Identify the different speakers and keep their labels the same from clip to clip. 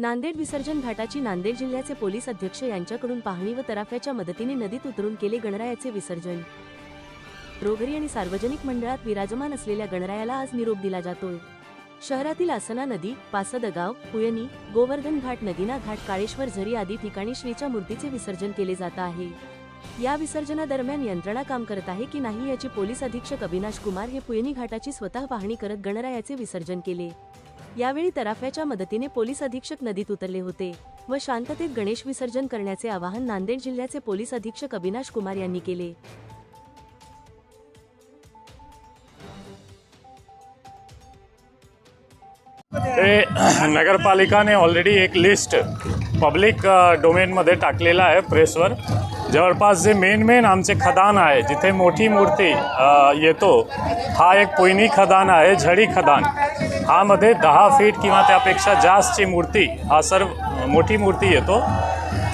Speaker 1: नांदेड विसर्जन घाटाची नांदेड जिल्ह्याचे पोलीस अध्यक्ष यांच्याकडून पाहणी व तराफ्याच्या मदतीने नदीत उतरून केले गणरायाचे विसर्जन. रोगरी आणि सार्वजनिक मंडळात विराजमान असलेल्या गणरायाला आज निरोप दिला जातोय. शहरातील आसना नदी पासदगाव पुयनी गोवर्धन घाट नदीना घाट काळेश्वर झरी आदी ठिकाणी श्रीच्या मूर्तीचे विसर्जन केले जात आहे. या विसर्जनादरम्यान यंत्रणा काम करत आहे की नाही याची पोलीस अधीक्षक अविनाश कुमार हे पुयनी घाटाची स्वतः पाहणी करत गणरायाचे विसर्जन केले. यावेळी तराफ्याच्या मदतीने पोलीस अधीक्षक नदीत उतरले होते व शांततेत गणेश विसर्जन करण्याचे आवाहन नांदेड जिल्ह्याचे पोलीस अधीक्षक अविनाश कुमार यांनी केले.
Speaker 2: नगरपालिकाने ऑलरेडी एक लिस्ट पब्लिक डोमेनमध्ये टाकलेला आहे प्रेसवर जवळपास जे मेन मेन आमचे खदान आहे जिथे मोठी मूर्ती येतो हा एक पोयनी खदान आहे झडी खदान. हामध्ये दहा फीट किंवा त्यापेक्षा जास्तची मूर्ती हा सर्व मोठी मूर्ती येतो.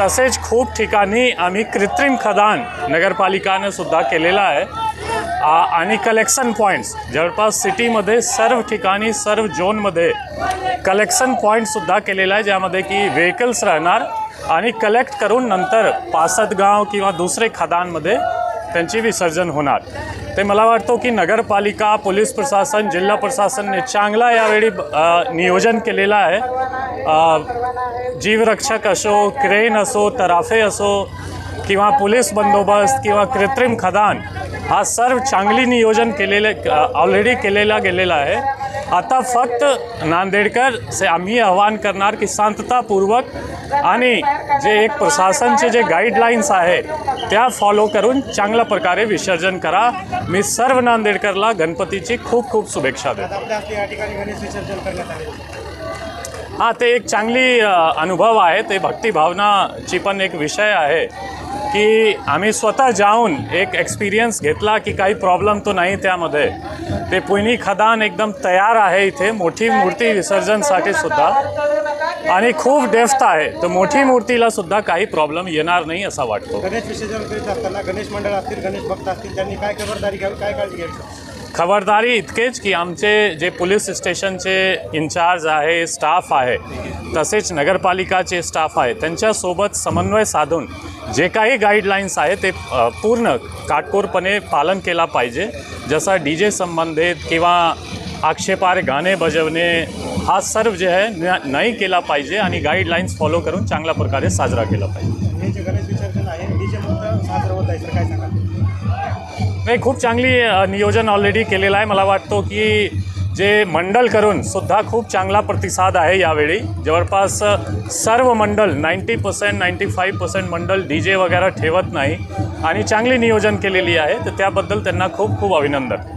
Speaker 2: तसेच खूप ठिकाणी आम्ही कृत्रिम खदान नगरपालिकानंसुद्धा केलेला आहे. आणि कलेक्शन पॉईंट्स जवळपास सिटीमध्ये सर्व ठिकाणी सर्व झोनमध्ये कलेक्शन पॉईंटसुद्धा केलेला आहे ज्यामध्ये की व्हेकल्स राहणार आणि कलेक्ट करून नंतर पासदगाव किंवा दुसरे खदानमध्ये त्यांची विसर्जन होणार. ते मला वाटतो की नगरपालिका पोलीस प्रशासन जिल्हा प्रशासनने चांगला यावेळी नियोजन केलेलं आहे. जीवरक्षक असो क्रेन असो तराफे असो किंवा पोलीस बंदोबस्त किंवा कृत्रिम खदान हा सर्व चांगली नियोजन केलेले ऑलरेडी केलेला गेलेला आहे. आता फक्त नांदेडकर से आम्ही आवाहन करणार की शांततापूर्वक आणि जे एक प्रशासनचे जे गाईडलाईन्स आहे त्या फॉलो करून चांगल्या प्रकारे विसर्जन करा. मी सर्व नांदेडकरला गणपतीची खूप खूप शुभेच्छा देतो. हां ते एक चांगली अनुभव आहे. ते भक्तिभावनाची पण एक विषय आहे. की आम्ही स्वतः जाऊन एक एक्सपिरियन्स घेतला की काही प्रॉब्लेम तो नाही त्यामध्ये. ते पुयनी खदान एकदम तयार आहे इथे मोठी मूर्ती विसर्जनसाठी सुद्धा. आणि खूप डेफ्थ आहे तर मोठी मूर्तीला सुद्धा काही प्रॉब्लेम येणार नाही असा वाटतो.
Speaker 3: गणेश विसर्जन करीत असताना गणेश मंडळ असतील गणेश भक्त असतील त्यांनी काय खबरदारी घ्यावी काय काळजी घ्यावी?
Speaker 2: खबरदारी इतकेच की आमचे जे पोलीस स्टेशनचे इन्चार्ज आहे स्टाफ आहे तसेच नगरपालिकाचे स्टाफ आहे त्यांच्यासोबत समन्वय साधून जे काही गाईडलाईन्स आहे ते पूर्ण काटकोरपणे पालन केला पाहिजे. जसा डी जे संबंधित किंवा आक्षेपार गाणे बजवणे हा सर्व जे आहे न- नाही केला पाहिजे आणि गाईडलाईन्स फॉलो करून चांगल्या प्रकारे साजरा केला पाहिजे. नाही खूप चांगली नियोजन ऑलरेडी केलेलं आहे. मला वाटतो की जे मंडल करून सुद्धा खूप चांगला प्रतिसाद आहे यावेळी. जवळपास सर्व मंडल ninety percent ninety five percent मंडल डी जे वगैरे ठेवत नाही. आणि चांगली नियोजन केलेली आहे. तर त्याबद्दल त्यांना खूप खूप अभिनंदन.